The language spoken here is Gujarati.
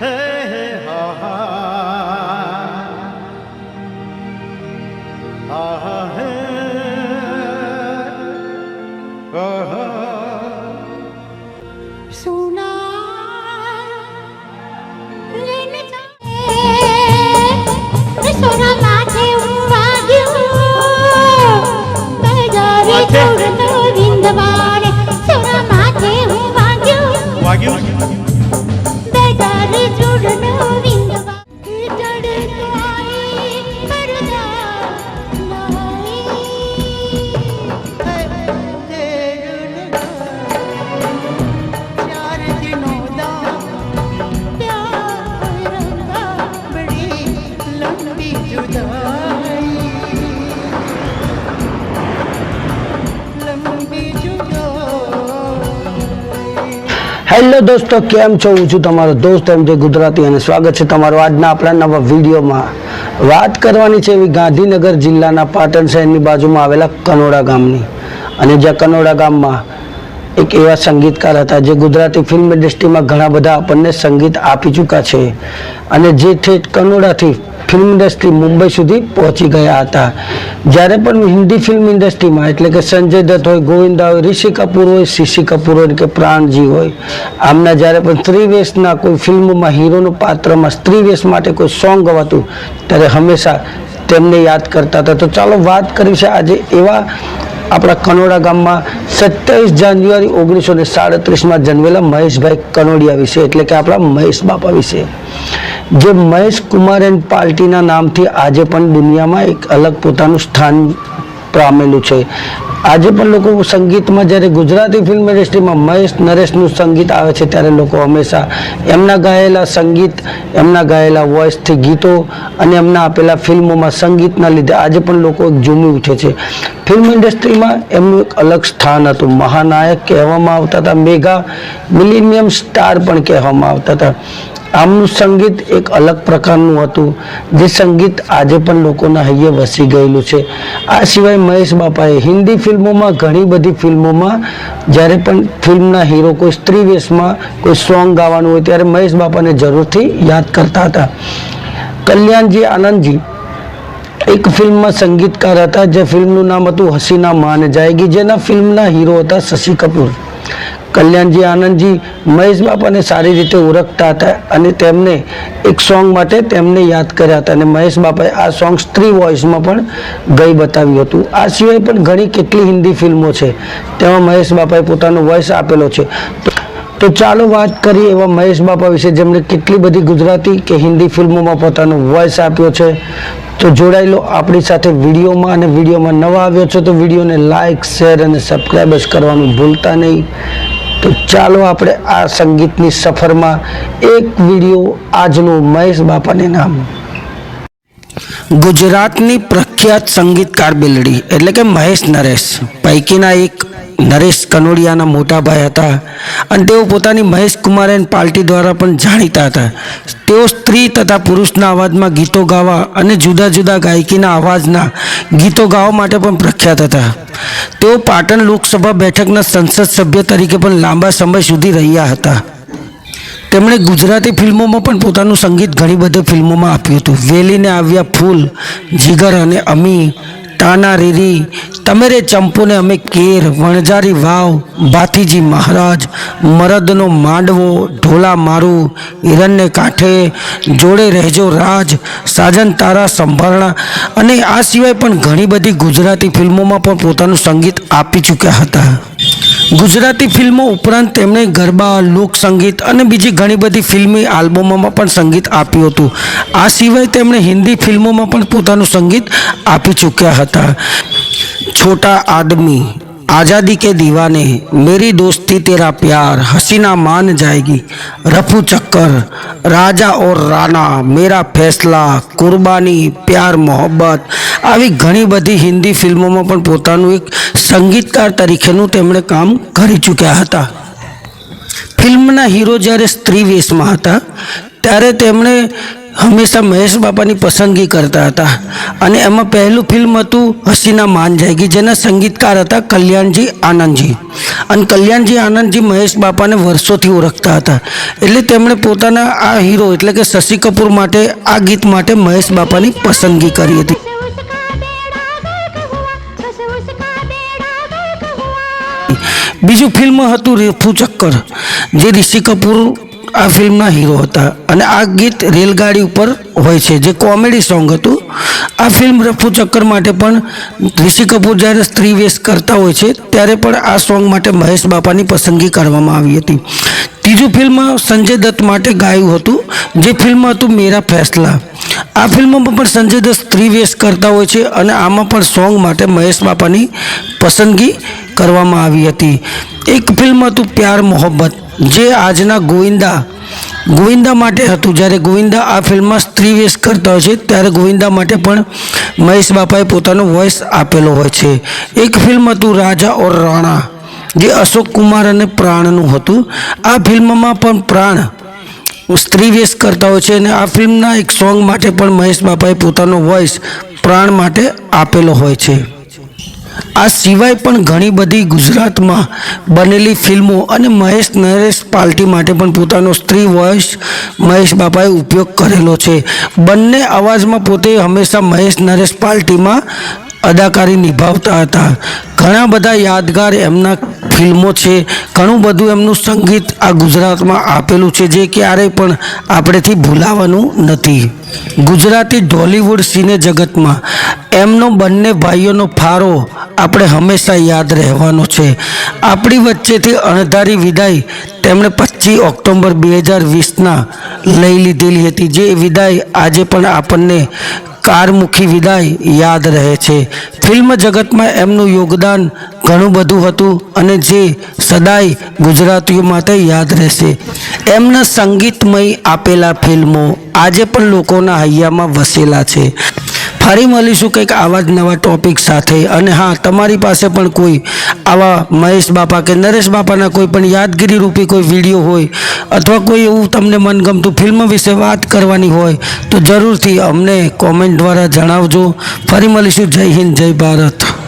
હે હે હા હા હેલો દોસ્તો, કેમ છો? હું છું તમારો દોસ્ત એમ જે ગુજરાતી અને સ્વાગત છે તમારું આજના આપણા નવા વિડીયોમાં. વાત કરવાની છે એવી ગાંધીનગર જિલ્લાના પાટણ શહેરની બાજુમાં આવેલા કનોડા ગામની. અને જ્યાં કનોડા ગામમાં એક એવા સંગીતકાર હતા જે ગુજરાતી ફિલ્મ ઇન્ડસ્ટ્રીમાં ઘણા બધા આપણને સંગીત આપી ચૂક્યા છે. અને જે ઠેઠ કનોડાથી ફિલ્મ ઇન્ડસ્ટ્રી મુંબઈ સુધી પહોંચી ગયા હતા. જ્યારે પણ હિન્દી ફિલ્મ ઇન્ડસ્ટ્રીમાં એટલે કે સંજય દત્ત હોય, ગોવિંદા હોય, ઋષિ કપૂર હોય, શિશી કપૂર હોય, કે પ્રાણજી હોય, આમના જ્યારે પણ સ્ત્રીવેશના કોઈ ફિલ્મમાં હીરોનું પાત્રમાં સ્ત્રીવેશ માટે કોઈ સોંગ ગવાતું, ત્યારે હંમેશા તેમને યાદ કરતા હતા. તો ચાલો વાત કરી છે આજે એવા આપણા કનોડા ગામમાં સત્યાવીસ જાન્યુઆરી ઓગણીસો ને સાડત્રીસમાં જન્મેલા મહેશભાઈ કનોડિયા વિશે, એટલે કે આપણા મહેશ બાપા વિશે. જે મહેશ કુમાર એન્ડ પાર્ટીના નામથી આજે પણ દુનિયામાં એક અલગ પોતાનું સ્થાન પામેલું છે. આજે પણ લોકો સંગીતમાં જ્યારે ગુજરાતી ફિલ્મ ઇન્ડસ્ટ્રીમાં મહેશ નરેશનું સંગીત આવે છે ત્યારે લોકો હંમેશા એમના ગાયેલા સંગીત, એમના ગાયેલા વોઇસથી ગીતો અને એમના આપેલા ફિલ્મોમાં સંગીતના લીધે આજે પણ લોકો ઝૂમી ઉઠે છે. ફિલ્મ ઇન્ડસ્ટ્રીમાં એમનું એક અલગ સ્થાન હતું. મહાનાયક કહેવામાં આવતા હતા, મેગા મિલિનિયમ સ્ટાર પણ કહેવામાં આવતા હતા. આમનું સંગીત એક અલગ પ્રકારનું હતું. જે સંગીત આજે પણ લોકોના હૈયે વસી ગયેલું છે. આ સિવાય મહેશ બાપાએ હિન્દી ફિલ્મોમાં ઘણી બધી ફિલ્મોમાં જ્યારે પણ ફિલ્મના હીરો કોઈ સ્ત્રી વેશમાં કોઈ સોંગ ગાવાનું હોય ત્યારે મહેશ બાપાને જરૂરથી યાદ કરતા હતા. કલ્યાણજી આનંદજી એક ફિલ્મમાં સંગીતકાર હતા, જે ફિલ્મનું નામ હતું હસીના માન જાયગી, જેના ફિલ્મના હીરો હતા શશી કપૂર. કલ્યાણજી આનંદજી મહેશ બાપાને સારી રીતે ઓળખતા હતા અને તેમને એક સોંગ માટે તેમને યાદ કર્યા હતા અને મહેશ બાપાએ આ સોંગ સ્ત્રી વોઇસમાં પણ ગઈ બતાવ્યું હતું. આ સિવાય પણ ઘણી કેટલી હિન્દી ફિલ્મો છે. તેમાં મહેશ બાપાએ પોતાનો વોઇસ આપેલો છે. તો ચાલો વાત કરીએ એવા મહેશ બાપા વિશે જેમણે કેટલી બધી ગુજરાતી કે હિન્દી ફિલ્મોમાં પોતાનો વોઇસ આપ્યો છે. તો જોડાયેલો આપણી સાથે વિડીયોમાં અને વિડીયોમાં નવા આવ્યો છો તો વિડીયોને લાઇક શેર અને સબસ્ક્રાઈબ કરવાનું ભૂલતા નહીં. તો ચાલો આપણે આ સંગીતની સફરમાં એક વીડિયો આજનો મહેશ બાપાને નામ. ગુજરાતની પ્રખ્યાત સંગીતકાર બિલડી, એટલે કે મહેશ નરેશ. પૈકીના એક નરેશ કનોડિયાના મોટા ભાઈ હતા અને તેઓ પોતાની મહેશ કુમાર એન્ડ પાર્ટી દ્વારા પણ જાણીતા હતા. તેઓ સ્ત્રી તથા પુરુષના અવાજમાં ગીતો ગાવા અને જુદા જુદા ગાયકીના અવાજના ગીતો ગાવા માટે પણ પ્રખ્યાત હતા. તેઓ પાટણ લોકસભા બેઠકના સંસદ સભ્ય તરીકે પણ લાંબા સમય સુધી રહ્યા હતા. તેમણે ગુજરાતી ફિલ્મોમાં પણ પોતાનું સંગીત ઘણી બધી ફિલ્મોમાં આપ્યું હતું. વેલીને આવ્યા ફૂલ, જીગર અને અમી તાના રીરી, તમેરે ચંપુને અમે કેર, વણઝારી વાવ ભાતીજી મહારાજ, મરદનો માંડવો, ઢોલા મારું, હિરણને કાંઠે, જોડે રહેજો રાજ, સાજન તારા સંભારણા. અને આ સિવાય પણ ઘણી બધી ગુજરાતી ફિલ્મોમાં પણ પોતાનું સંગીત આપી ચૂક્યા હતા. ગુજરાતી ફિલ્મો ઉપરાંત તેમણે ગરબા, લોક સંગીત અને બીજી ઘણી બધી ફિલ્મી આલ્બમોમાં પણ સંગીત આપ્યું હતું. આ સિવાય તેમણે હિન્દી ફિલ્મોમાં પણ પોતાનું સંગીત આપી ચૂક્યા હતા. છોટા આદમી, આઝાદી કે દીવાને, મેરી દોસ્તી તેરા પ્યાર, હસીના માન જાયગી, રફુ ચક્કર, રાજા ઓર રાના, મેરા ફેસલા, કુરબાની, પ્યાર મોહબ્બત આવી ઘણી બધી હિન્દી ફિલ્મોમાં પણ પોતાનું એક સંગીતકાર તરીકેનું તેમણે કામ કરી ચૂક્યા હતા. ફિલ્મના હીરો જ્યારે સ્ત્રી વેશમાં હતા, ત્યારે તેમણે હંમેશા મહેશ બાપાની પસંદગી કરતા હતા. અને એમાં પહેલું ફિલ્મ હતું હસીના માન જાયગી જેના સંગીતકાર હતા કલ્યાણજી આનંદજી. અને કલ્યાણજી આનંદજી મહેશ બાપાને વર્ષોથી ઓળખતા હતા. એટલે તેમણે પોતાના આ હીરો, એટલે કે શશી કપૂર માટે, આ ગીત માટે મહેશ બાપાની પસંદગી કરી હતી. બીજું ફિલ્મ હતું રેફુ ચક્કર, જે ઋષિ કપૂર આ ફિલ્મના હીરો હતા. અને આ ગીત રેલગાડી ઉપર હોય છે, જે કોમેડી સોંગ હતું. આ ફિલ્મ રફુ ચક્કર માટે પણ ઋષિ કપૂર જ્યારે સ્ત્રી વેશ કરતા હોય છે, ત્યારે પણ આ સોંગ માટે મહેશ બાપાની પસંદગી કરવામાં આવી હતી. ત્રીજું ફિલ્મ સંજય દત્ત માટે ગાયું હતું, જે ફિલ્મ હતું મેરા ફેસલા. આ ફિલ્મમાં પણ સંજય દત્ત સ્ત્રી વેશ કરતા હોય છે અને આમાં પણ સોંગ માટે મહેશ બાપાની પસંદગી કરવામાં આવી હતી. એક ફિલ્મ હતું પ્યાર મોહબ્બત, જે આજના ગોવિંદા ગોવિંદા માટે હતું. જ્યારે ગોવિંદા આ ફિલ્મમાં સ્ત્રી વેશ કરતા હોય છે, ત્યારે ગોવિંદા માટે પણ મહેશ બાપાએ પોતાનો વોઇસ આપેલો હોય છે. એક ફિલ્મ હતું રાજા ઓર રાણા. જે અશોક કુમાર અને પ્રાણનું હતું. આ ફિલ્મમાં પણ પ્રાણ સ્ત્રી વેશ કરતા હોય છે અને આ ફિલ્મના એક સોંગ માટે પણ મહેશ બાપાએ પોતાનો વોઇસ પ્રાણ માટે આપેલો હોય છે. આ સિવાય પણ ઘણી બધી ગુજરાતમાં બનેલી ફિલ્મો અને મહેશ નરેશ પાર્ટી માટે પણ પોતાનો સ્ત્રી વોઇસ મહેશ બાપાએ ઉપયોગ કરેલો છે. બંને અવાજમાં પોતે હંમેશા મહેશ નરેશ પાર્ટીમાં અદાકારી નિભાવતા હતા. ઘણા બધા યાદગાર એમના ફિલ્મો છે, ઘણું બધું એમનું સંગીત આ ગુજરાતમાં આપેલું છે, જે ક્યારેય પણ આપણેથી ભૂલાવાનું નથી. ગુજરાતી ઢોલિવૂડ સિને જગતમાં એમનો બંને ભાઈઓનો ફાળો આપણે હંમેશા યાદ રહેવાનો છે. આપણી વચ્ચેથી અણધારી વિદાય તેમણે પચીસ ઓક્ટોબર બે હજાર વીસના લઈ લીધેલી હતી. જે વિદાય આજે પણ આપણને કારમુખી વિદાય યાદ રહે છે. ફિલ્મ જગતમાં એમનું યોગદાન ઘણું બધું હતું અને જે સદાય ગુજરાતીઓ માટે યાદ રહેશે. એમના સંગીતમય આપેલા ફિલ્મો આજે પણ લોકોના હૈયામાં વસેલા છે. ફરી મળીશું કંઈક આવા જ નવા ટોપિક સાથે. અને હા, તમારી પાસે પણ કોઈ આવા મહેશ બાપા કે નરેશ બાપાના કોઈ પણ યાદગીરી રૂપી કોઈ વીડિયો હોય અથવા કોઈ એવું તમને મનગમતું ફિલ્મ વિશે વાત કરવાની હોય, તો જરૂરથી અમને કોમેન્ટ દ્વારા જણાવજો. ફરી મળીશું. જય હિન્દ, જય ભારત.